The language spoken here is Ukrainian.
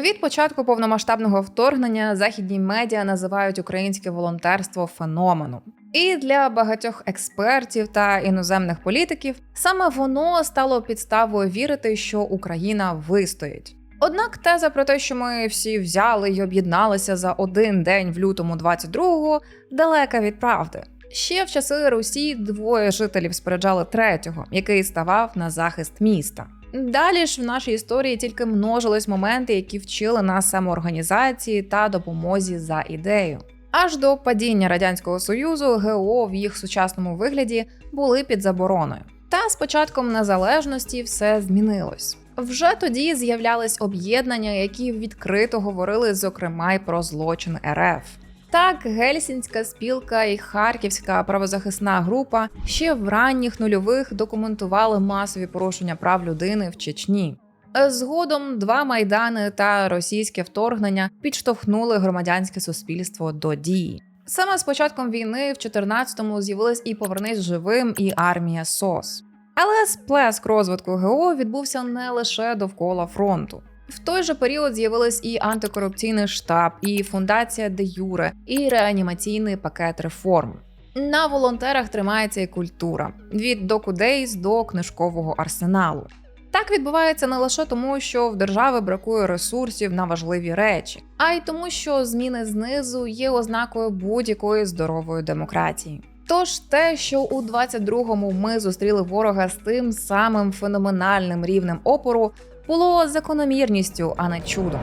Від початку повномасштабного вторгнення західні медіа називають українське волонтерство феноменом. І для багатьох експертів та іноземних політиків саме воно стало підставою вірити, що Україна вистоїть. Однак теза про те, що ми всі взяли й об'єдналися за один день в лютому 22-го, далека від правди. Ще в часи Русі двоє жителів спереджали третього, який ставав на захист міста. Далі ж в нашій історії тільки множились моменти, які вчили нас самоорганізації та допомозі за ідею. Аж до падіння радянського союзу ГО в їх сучасному вигляді були під забороною. Та з початком незалежності все змінилось. Вже тоді з'являлись об'єднання, які відкрито говорили, зокрема, й про злочин РФ. Так, Гельсінська спілка і Харківська правозахисна група ще в ранніх нульових документували масові порушення прав людини в Чечні. Згодом два майдани та російське вторгнення підштовхнули громадянське суспільство до дії. Саме з початком війни в 14-му з'явилась і повернись живим, і армія СОС. Але сплеск розвитку ГО відбувся не лише довкола фронту. В той же період з'явились і антикорупційний штаб, і фундація де Юре, і реанімаційний пакет реформ. На волонтерах тримається і культура від докудейс до книжкового арсеналу. Так відбувається не лише тому, що в держави бракує ресурсів на важливі речі, а й тому, що зміни знизу є ознакою будь-якої здорової демократії. Тож те, що у 22-му ми зустріли ворога з тим самим феноменальним рівнем опору, було закономірністю, а не чудом.